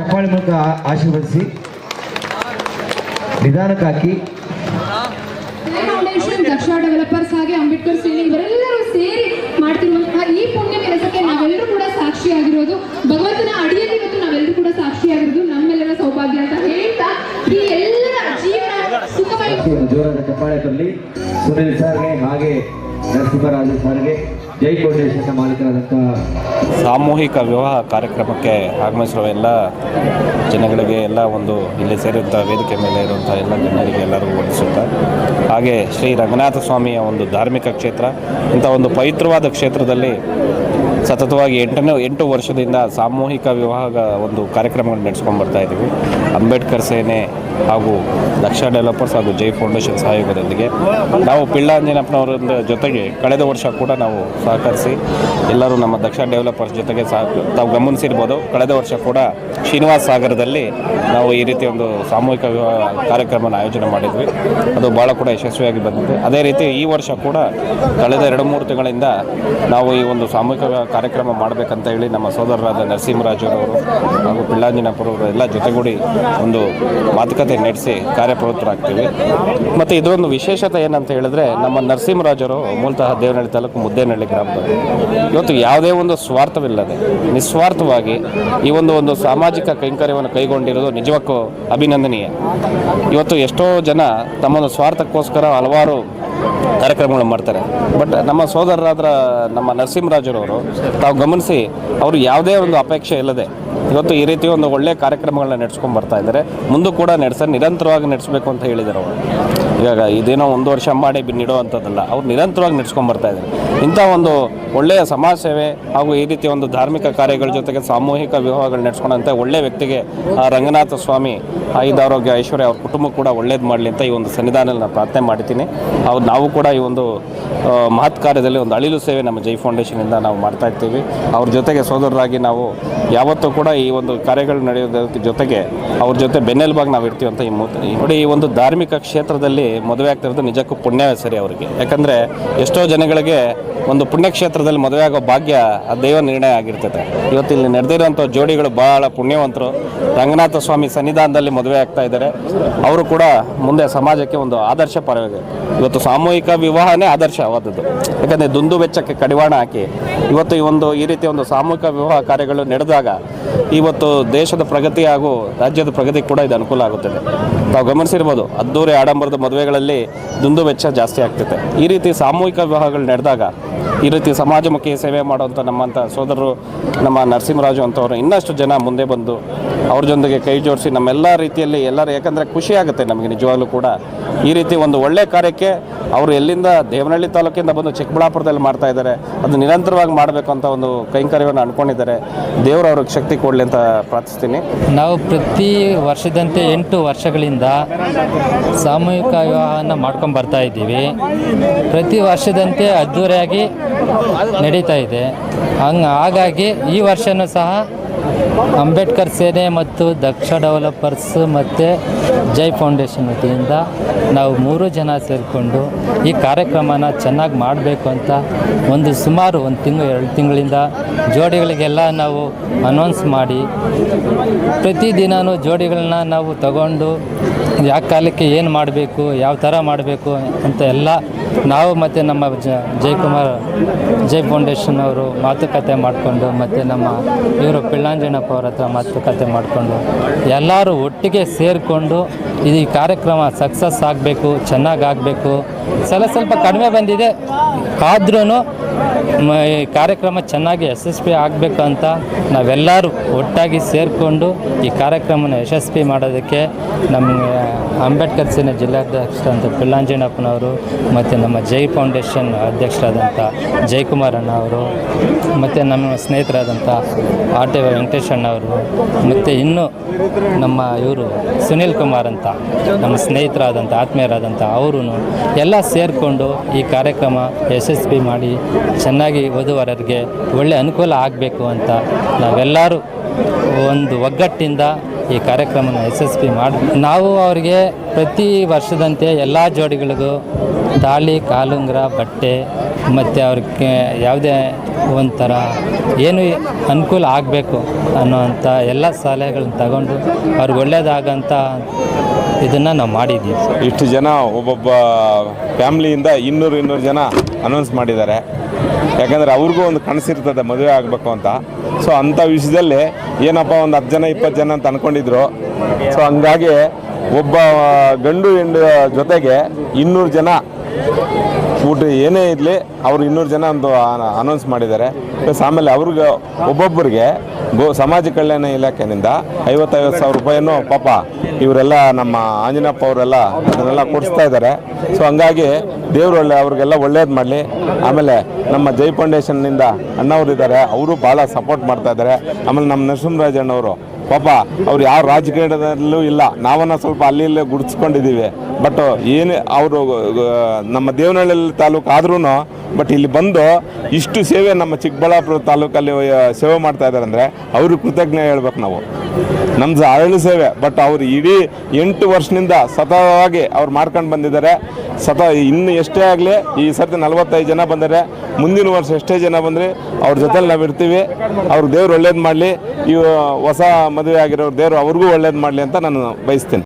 ಚಪ್ಪಾಳೆ ಮೂಲಕ ಆಶೀರ್ವದಿಸಿ. ನಿಧಾನಕ್ಕೆ ಹಾಕಿ. ಫೌಂಡೇಶನ್ ದಕ್ಷ ಡೆವಲಪರ್ಸ್ ಹಾಗೆ ಅಂಬೇಡ್ಕರ್ ಸೇನೆ ಇವರೆಲ್ಲರೂ ಸೇರಿ ಮಾಡ್ತಿರುವಂತಹ ಈ ಪುಣ್ಯ ಕೆಲಸಕ್ಕೆ ನಾವೆಲ್ಲರೂ ಕೂಡ ಸಾಕ್ಷಿಯಾಗಿರೋದು. ಭಗವಂತನ ಅಡಿಯಲ್ಲಿ ಇವತ್ತು ನಾವೆಲ್ಲರೂ ಕೂಡ ಸಾಕ್ಷಿಯಾಗಿರೋದು ನಮ್ಮೆಲ್ಲರ ಸೌಭಾಗ್ಯ ಅಂತ ಹೇಳ್ತಾ ಈ ಎಲ್ಲರ ಜೀವನ ಒಂದು ಜೋರಾದ ಕಪಾಳೆ ಸುನಿಲ್ ಸರ್ಗೆ ನರಸಿಂಹರಾಜು ಸರ್ಗೆ. ಜೈ ಫೌಂಡೇಶನ್ ಮಾಲೀಕರಾದಂತಹ ಸಾಮೂಹಿಕ ವಿವಾಹ ಕಾರ್ಯಕ್ರಮಕ್ಕೆ ಆಗಮಿಸಿರುವ ಎಲ್ಲ ಜನಗಳಿಗೆ ಎಲ್ಲ ಒಂದು ಇಲ್ಲಿ ಸೇರಿರುವಂಥ ವೇದಿಕೆ ಮೇಲೆ ಇರುವಂಥ ಎಲ್ಲ ಜನರಿಗೆ ಎಲ್ಲರಿಗೂ ವಂದಿಸುತ್ತಾ, ಹಾಗೆ ಶ್ರೀ ರಂಗನಾಥ ಸ್ವಾಮಿಯ ಒಂದು ಧಾರ್ಮಿಕ ಕ್ಷೇತ್ರ, ಇಂಥ ಒಂದು ಪವಿತ್ರವಾದ ಕ್ಷೇತ್ರದಲ್ಲಿ ಸತತವಾಗಿ ಎಂಟನೇ, ಎಂಟು ವರ್ಷದಿಂದ ಸಾಮೂಹಿಕ ವಿವಾಹ ಒಂದು ಕಾರ್ಯಕ್ರಮಗಳನ್ನು ನಡೆಸ್ಕೊಂಡು ಬರ್ತಾ ಇದ್ದೀವಿ ಅಂಬೇಡ್ಕರ್ ಸೇನೆ ಹಾಗೂ ದಕ್ಷ ಡೆವಲಪರ್ಸ್ ಹಾಗೂ ಜೈ ಫೌಂಡೇಶನ್ ಸಹಯೋಗದೊಂದಿಗೆ ನಾವು ಪಿಳ್ಳಾಂಜನಪ್ಪನವರ ಜೊತೆಗೆ ಕಳೆದ ವರ್ಷ ಕೂಡ ನಾವು ಸಹಕರಿಸಿ ಎಲ್ಲರೂ ನಮ್ಮ ದಕ್ಷ ಡೆವಲಪರ್ಸ್ ಜೊತೆಗೆ ಸಹ ತಾವು ಗಮನಿಸಿರ್ಬೋದು. ಕಳೆದ ವರ್ಷ ಕೂಡ ಶ್ರೀನಿವಾಸ ಸಾಗರದಲ್ಲಿ ನಾವು ಈ ರೀತಿ ಒಂದು ಸಾಮೂಹಿಕ ಕಾರ್ಯಕ್ರಮನ ಆಯೋಜನೆ ಮಾಡಿದ್ವಿ. ಅದು ಭಾಳ ಕೂಡ ಯಶಸ್ವಿಯಾಗಿ ಬಂದಿದೆ. ಅದೇ ರೀತಿ ಈ ವರ್ಷ ಕೂಡ ಕಳೆದ ಎರಡು ಮೂರು ತಿಂಗಳಿಂದ ನಾವು ಈ ಒಂದು ಸಾಮೂಹಿಕ ಕಾರ್ಯಕ್ರಮ ಮಾಡಬೇಕಂತ ಹೇಳಿ ನಮ್ಮ ಸೋದರರಾದ ನರಸಿಂಹರಾಜರವರು ಹಾಗೂ ಪಿಳ್ಳಾಂಜನಪ್ಪರವರು ಎಲ್ಲ ಜೊತೆಗೂಡಿ ಒಂದು ಮಾತುಕತೆ ನಡೆಸಿ ಕಾರ್ಯಪ್ರವೃತ್ತರಾಗ್ತೀವಿ. ಮತ್ತು ಇದೊಂದು ವಿಶೇಷತೆ ಏನಂತ ಹೇಳಿದ್ರೆ, ನಮ್ಮ ನರಸಿಂಹರಾಜರು ಮೂಲತಃ ದೇವನಹಳ್ಳಿ ತಾಲೂಕು ಮುದ್ದೇನಹಳ್ಳಿ ಗ್ರಾಮದವರು. ಇವತ್ತು ಯಾವುದೇ ಒಂದು ಸ್ವಾರ್ಥವಿಲ್ಲದೆ, ನಿಸ್ವಾರ್ಥವಾಗಿ ಈ ಒಂದು ಒಂದು ಸಾಮಾಜಿಕ ಕೈಂಕರ್ಯವನ್ನು ಕೈಗೊಂಡಿರೋದು ನಿಜಕ್ಕೂ ಅಭಿನಂದನೀಯ. ಇವತ್ತು ಎಷ್ಟೋ ಜನ ತಮ್ಮ ಒಂದು ಸ್ವಾರ್ಥಕ್ಕೋಸ್ಕರ ಹಲವಾರು ಕಾರ್ಯಕ್ರಮಗಳು ಮಾಡ್ತಾರೆ. ಬಟ್ ನಮ್ಮ ಸೋದರರಾದ ನಮ್ಮ ನರಸಿಂಹರಾಜರವರು ತಾವು ಗಮನಿಸಿ, ಅವರು ಯಾವುದೇ ಒಂದು ಅಪೇಕ್ಷೆ ಇಲ್ಲದೆ ಇವತ್ತು ಈ ರೀತಿ ಒಂದು ಒಳ್ಳೆಯ ಕಾರ್ಯಕ್ರಮಗಳನ್ನ ನಡೆಸ್ಕೊಂಡು ಬರ್ತಾ ಇದ್ದಾರೆ. ಮುಂದೂ ಕೂಡ ನಡೆಸ ನಿರಂತರವಾಗಿ ನಡೆಸಬೇಕು ಅಂತ ಹೇಳಿದ್ದಾರೆ ಅವರು. ಇವಾಗ ಇದೇನೋ ಒಂದು ವರ್ಷ ಮಾಡಿ ಬಿನ್ನಿಡೋ ಅಂಥದ್ದಲ್ಲ, ಅವ್ರು ನಿರಂತರವಾಗಿ ನಡೆಸ್ಕೊಂಡು ಬರ್ತಾ ಇದ್ದಾರೆ. ಇಂಥ ಒಂದು ಒಳ್ಳೆಯ ಸಮಾಜ ಸೇವೆ ಹಾಗೂ ಈ ರೀತಿಯ ಒಂದು ಧಾರ್ಮಿಕ ಕಾರ್ಯಗಳ ಜೊತೆಗೆ ಸಾಮೂಹಿಕ ವಿವಾಹಗಳು ನಡೆಸ್ಕೊಂಡಂತೆ ಒಳ್ಳೆಯ ವ್ಯಕ್ತಿಗೆ ರಂಗನಾಥ ಸ್ವಾಮಿ ಆರೋಗ್ಯ ಐಶ್ವರ್ಯ ಅವ್ರ ಕುಟುಂಬ ಕೂಡ ಒಳ್ಳೇದು ಮಾಡಲಿ ಅಂತ ಈ ಒಂದು ಸನ್ನಿಧಾನದಲ್ಲಿ ನಾನು ಪ್ರಾರ್ಥನೆ ಮಾಡ್ತೀನಿ. ಅವ್ರು ನಾವು ಕೂಡ ಈ ಒಂದು ಮಹತ್ ಕಾರ್ಯದಲ್ಲಿ ಒಂದು ಅಳಿಲು ಸೇವೆ ನಮ್ಮ ಜೈ ಫೌಂಡೇಶನಿಂದ ನಾವು ಮಾಡ್ತಾ ಇರ್ತೀವಿ. ಅವ್ರ ಜೊತೆಗೆ ಸೋದರರಾಗಿ ನಾವು ಯಾವತ್ತೂ ಕೂಡ ಈ ಒಂದು ಕಾರ್ಯಗಳು ನಡೆಯೋದ್ರ ಜೊತೆಗೆ ಅವ್ರ ಜೊತೆ ಬೆನ್ನೆಲುಬಾಗಿ ನಾವು ಇರ್ತೀವಿ ಅಂತ ಈ ನೋಡಿ ಈ ಒಂದು ಧಾರ್ಮಿಕ ಕ್ಷೇತ್ರದಲ್ಲಿ ಮದುವೆ ಆಗ್ತಿರೋದು ನಿಜಕ್ಕೂ ಪುಣ್ಯವೇ ಸರಿ ಅವರಿಗೆ. ಯಾಕಂದರೆ ಎಷ್ಟೋ ಜನಗಳಿಗೆ ಒಂದು ಪುಣ್ಯಕ್ಷೇತ್ರದಲ್ಲಿ ಮದುವೆ ಆಗೋ ಭಾಗ್ಯ ಆ ದೈವ ನಿರ್ಣಯ ಆಗಿರ್ತದೆ ಇವತ್ತು ಇಲ್ಲಿ ನಡೆದಿರುವಂಥ ಜೋಡಿಗಳು ಬಹಳ ಪುಣ್ಯವಂತರು. ರಂಗನಾಥ ಸ್ವಾಮಿ ಸನ್ನಿಧಾನದಲ್ಲಿ ಮದುವೆ ಆಗ್ತಾ ಇದ್ದಾರೆ. ಅವರು ಕೂಡ ಮುಂದೆ ಸಮಾಜಕ್ಕೆ ಒಂದು ಆದರ್ಶ ಪರವಾಗಿ ಇವತ್ತು ಸಾಮೂಹಿಕ ವಿವಾಹನೇ ಆದರ್ಶವಾದದ್ದು. ಯಾಕಂದರೆ ದುಂದು ವೆಚ್ಚಕ್ಕೆ ಕಡಿವಾಣ ಹಾಕಿ ಇವತ್ತು ಈ ಒಂದು ಈ ರೀತಿಯ ಒಂದು ಸಾಮೂಹಿಕ ವಿವಾಹ ಕಾರ್ಯಗಳು ನಡೆದಾಗ ಇವತ್ತು ದೇಶದ ಪ್ರಗತಿ ಹಾಗೂ ರಾಜ್ಯದ ಪ್ರಗತಿ ಕೂಡ ಇದು ಅನುಕೂಲ ಆಗುತ್ತದೆ. ತಾವು ಗಮನಿಸಿರ್ಬೋದು, ಅದ್ದೂರಿ ಆಡಂಬರದ ಮದುವೆಗಳಲ್ಲಿ ದುಂದು ವೆಚ್ಚ ಜಾಸ್ತಿ ಆಗ್ತೈತೆ ಈ ರೀತಿ ಸಾಮೂಹಿಕ ವಿವಾಹಗಳು ನಡೆದಾಗ, ಈ ರೀತಿ ಸಮಾಜಮುಖಿ ಸೇವೆ ಮಾಡುವಂಥ ನಮ್ಮಂಥ ಸೋದರರು, ನಮ್ಮ ನರಸಿಂಹರಾಜು ಅಂತವರು ಇನ್ನಷ್ಟು ಜನ ಮುಂದೆ ಬಂದು ಅವ್ರ ಜೊತೆಗೆ ಕೈ ಜೋಡಿಸಿ ನಮ್ಮೆಲ್ಲ ರೀತಿಯಲ್ಲಿ ಎಲ್ಲರೂ, ಯಾಕಂದರೆ ಖುಷಿಯಾಗುತ್ತೆ ನಮಗೆ ನಿಜವಾಗ್ಲೂ ಕೂಡ. ಈ ರೀತಿ ಒಂದು ಒಳ್ಳೆಯ ಕಾರ್ಯಕ್ಕೆ ಅವರು ಎಲ್ಲಿಂದ ದೇವನಹಳ್ಳಿ ತಾಲೂಕಿಂದ ಬಂದು ಚಿಕ್ಕಬಳ್ಳಾಪುರದಲ್ಲಿ ಮಾಡ್ತಾ ಇದ್ದಾರೆ, ಅದು ನಿರಂತರವಾಗಿ ಮಾಡಬೇಕು ಅಂತ ಒಂದು ಕೈಂಕರ್ಯವನ್ನು ಅಂದ್ಕೊಂಡಿದ್ದಾರೆ. ದೇವರು ಅವ್ರಿಗೆ ಶಕ್ತಿ ಕೊಡಲಿ ಅಂತ ಪ್ರಾರ್ಥಿಸ್ತೀನಿ. ನಾವು ಪ್ರತಿ ವರ್ಷದಂತೆ ಎಂಟು ವರ್ಷಗಳಿಂದ ಸಾಮೂಹಿಕ ವಿವಾಹವನ್ನು ಮಾಡ್ಕೊಂಡು ಬರ್ತಾ ಇದ್ದೀವಿ. ಪ್ರತಿ ವರ್ಷದಂತೆ ಅದ್ಧೂರಿಯಾಗಿ ನಡೀತಾ ಇದೆ. ಹಂಗ, ಹಾಗಾಗಿ ಈ ವರ್ಷವೂ ಸಹ ಅಂಬೇಡ್ಕರ್ ಸೇನೆ ಮತ್ತು ದಕ್ಷ ಡೆವಲಪರ್ಸ್ ಮತ್ತು ಜೈ ಫೌಂಡೇಶನ್ ವತಿಯಿಂದ ನಾವು ಮೂರು ಜನ ಸೇರಿಕೊಂಡು ಈ ಕಾರ್ಯಕ್ರಮನ ಚೆನ್ನಾಗಿ ಮಾಡಬೇಕು ಅಂತ ಒಂದು ಸುಮಾರು ಒಂದು ತಿಂಗಳು, ಎರಡು ತಿಂಗಳಿಂದ ಜೋಡಿಗಳಿಗೆಲ್ಲ ನಾವು ಅನೌನ್ಸ್ ಮಾಡಿ ಪ್ರತಿದಿನವೂ ಜೋಡಿಗಳನ್ನ ನಾವು ತಗೊಂಡು ಯಾವ ಕಾಲಕ್ಕೆ ಏನು ಮಾಡಬೇಕು, ಯಾವ ಥರ ಮಾಡಬೇಕು ಅಂತ ಎಲ್ಲ ನಾವು ಮತ್ತು ನಮ್ಮ ಜ, ಜಯಕುಮಾರ್, ಜೈ ಫೌಂಡೇಶನ್ ಅವರು ಮಾತುಕತೆ ಮಾಡಿಕೊಂಡು ಮತ್ತು ನಮ್ಮ ಇವರು ಪಿಳ್ಳಾಂಜನಪ್ಪ ಅವ್ರ ಹತ್ರ ಮಾತುಕತೆ ಮಾಡಿಕೊಂಡು ಎಲ್ಲರೂ ಒಟ್ಟಿಗೆ ಸೇರಿಕೊಂಡು Thank you. ಇದು ಈ ಕಾರ್ಯಕ್ರಮ ಸಕ್ಸಸ್ ಆಗಬೇಕು, ಚೆನ್ನಾಗಿ ಆಗಬೇಕು. ಸ್ವಲ್ಪ ಸ್ವಲ್ಪ ಕಡಿಮೆ ಬಂದಿದೆ. ಆದ್ರೂ ಈ ಕಾರ್ಯಕ್ರಮ ಚೆನ್ನಾಗಿ ಯಶಸ್ವಿ ಆಗಬೇಕು ಅಂತ ನಾವೆಲ್ಲರೂ ಒಟ್ಟಾಗಿ ಸೇರಿಕೊಂಡು ಈ ಕಾರ್ಯಕ್ರಮನ ಯಶಸ್ವಿ ಮಾಡೋದಕ್ಕೆ ನಮ್ಮ ಅಂಬೇಡ್ಕರ್ ಸೇನೆ ಜಿಲ್ಲಾಧ್ಯಕ್ಷರಾದಂಥ ಪಿಳ್ಳಾಂಜನಪ್ಪನವರು ಮತ್ತು ನಮ್ಮ ಜೈ ಫೌಂಡೇಶನ್ ಅಧ್ಯಕ್ಷರಾದಂಥ ಜಯಕುಮಾರ್ ಅಣ್ಣ ಅವರು, ಮತ್ತು ನಮ್ಮ ಸ್ನೇಹಿತರಾದಂಥ ಆರ್ ಟಿ ವೆಂಕಟೇಶ್ ಅಣ್ಣ ಅವರು ಮತ್ತು ಇನ್ನು ನಮ್ಮ ಇವರು ಸುನೀಲ್ ಕುಮಾರ್ ಅಂತ ನಮ್ಮ ಸ್ನೇಹಿತರಾದಂಥ, ಆತ್ಮೀಯರಾದಂಥ ಅವರು ಎಲ್ಲ ಸೇರಿಕೊಂಡು ಈ ಕಾರ್ಯಕ್ರಮ ಯಶಸ್ವಿ ಮಾಡಿ ಚೆನ್ನಾಗಿ ವಧುವರರಿಗೆ ಒಳ್ಳೆ ಅನುಕೂಲ ಆಗಬೇಕು ಅಂತ ನಾವೆಲ್ಲರೂ ಒಂದು ಒಗ್ಗಟ್ಟಿಂದ ಈ ಕಾರ್ಯಕ್ರಮನ ಯಶಸ್ವಿ ಮಾಡಿ, ನಾವು ಅವರಿಗೆ ಪ್ರತಿ ವರ್ಷದಂತೆ ಎಲ್ಲ ಜೋಡಿಗಳಿಗೂ ತಾಳಿ, ಕಾಲುಂಗ್ರ, ಬಟ್ಟೆ ಮತ್ತು ಅವ್ರಿಗೆ ಯಾವುದೇ ಒಂಥರ ಏನು ಅನುಕೂಲ ಆಗಬೇಕು ಅನ್ನೋವಂಥ ಎಲ್ಲ ಸಲಹೆಗಳನ್ನ ತಗೊಂಡು ಅವ್ರಿಗೆ ಒಳ್ಳೆಯದಾಗಂಥ ಇದನ್ನು ನಾವು ಮಾಡಿದ್ದೀವಿ ಇಷ್ಟು ಜನ ಒಬ್ಬೊಬ್ಬ ಫ್ಯಾಮ್ಲಿಯಿಂದ ಇನ್ನೂರು ಇನ್ನೂರು ಜನ ಅನೌನ್ಸ್ ಮಾಡಿದ್ದಾರೆ. ಯಾಕಂದ್ರೆ ಅವ್ರಿಗೂ ಒಂದು ಕನಸಿರ್ತದೆ, ಮದುವೆ ಆಗಬೇಕು ಅಂತ. ಸೊ ಅಂತ ವಿಷಯದಲ್ಲಿ ಏನಪ್ಪ, ಒಂದು ಹತ್ತು ಜನ, ಇಪ್ಪತ್ತು ಜನ ಅಂತ ಅನ್ಕೊಂಡಿದ್ರು. ಸೊ ಹಂಗಾಗಿ ಒಬ್ಬ ಗಂಡು ಹೆಂಡ ಜೊತೆಗೆ ಇನ್ನೂರು ಜನ ಊಟ ಏನೇ ಇರಲಿ, ಅವರು ಇನ್ನೂರು ಜನ ಒಂದು ಅನೌನ್ಸ್ ಮಾಡಿದ್ದಾರೆ. ಪ್ಲಸ್ ಆಮೇಲೆ ಅವ್ರಿಗೆ ಒಬ್ಬೊಬ್ಬರಿಗೆ ಗೋ ಸಮಾಜ ಕಲ್ಯಾಣ ಇಲಾಖೆಯಿಂದ ಐವತ್ತೈವತ್ತು ಸಾವಿರ ರೂಪಾಯಿನೂ ಪಾಪ ಇವರೆಲ್ಲ ನಮ್ಮ ಆಂಜನಪ್ಪ ಅವರೆಲ್ಲ ಅದನ್ನೆಲ್ಲ ಕೊಡಿಸ್ತಾ ಇದ್ದಾರೆ. ಸೊ ಹಂಗಾಗಿ ದೇವರು ಒಳ್ಳೆ ಅವ್ರಿಗೆಲ್ಲ ಒಳ್ಳೇದು ಮಾಡಲಿ. ಆಮೇಲೆ ನಮ್ಮ ಜೈ ಫೌಂಡೇಶನ್ನಿಂದ ಅಣ್ಣವ್ರು ಇದ್ದಾರೆ. ಅವರು ಭಾಳ ಸಪೋರ್ಟ್ ಮಾಡ್ತಾ ಇದ್ದಾರೆ. ಆಮೇಲೆ ನಮ್ಮ ನರಸಿಂಹರಾಜ್ ಅಣ್ಣವರು ಪಾಪ ಅವ್ರು ಯಾವ ರಾಜಕೀಯದಲ್ಲೂ ಇಲ್ಲ. ನಾವನ್ನ ಸ್ವಲ್ಪ ಅಲ್ಲಿ ಇಲ್ಲೇ ಗುಡಿಸ್ಕೊಂಡಿದ್ದೀವಿ. ಬಟ್ ಏನು ಅವರು ನಮ್ಮ ದೇವನಹಳ್ಳಿ ತಾಲೂಕು ಆದ್ರೂ ಬಟ್ ಇಲ್ಲಿ ಬಂದು ಇಷ್ಟು ಸೇವೆ ನಮ್ಮ ಚಿಕ್ಕಬಳ್ಳಾಪುರ ತಾಲೂಕಲ್ಲಿ ಸೇವೆ ಮಾಡ್ತಾ ಇದ್ದಾರೆ ಅಂದರೆ ಅವ್ರಿಗೆ ಕೃತಜ್ಞ ಹೇಳ್ಬೇಕು ನಾವು. ನಮ್ದು ಅರಳು ಸೇವೆ ಬಟ್ ಅವ್ರು ಇಡೀ ಎಂಟು ವರ್ಷದಿಂದ ಸತತವಾಗಿ ಅವ್ರು ಮಾಡ್ಕೊಂಡು ಬಂದಿದ್ದಾರೆ. ಸತ, ಇನ್ನು ಎಷ್ಟೇ ಆಗಲಿ ಈ ಸರ್ತಿ ನಲವತ್ತೈದು ಜನ ಬಂದರೆ ಮುಂದಿನ ವರ್ಷ ಎಷ್ಟೇ ಜನ ಬಂದರೆ ಅವ್ರ ಜೊತೆಲಿ ನಾವು ಇರ್ತೀವಿ ಅವ್ರ ದೇವ್ರು ಒಳ್ಳೇದು ಮಾಡಲಿ. ಈ ಹೊಸ ಮದುವೆ ಆಗಿರೋರು ದೇವ್ರು ಅವ್ರಿಗೂ ಒಳ್ಳೇದು ಮಾಡಲಿ ಅಂತ ನಾನು ಬಯಸ್ತೀನಿ.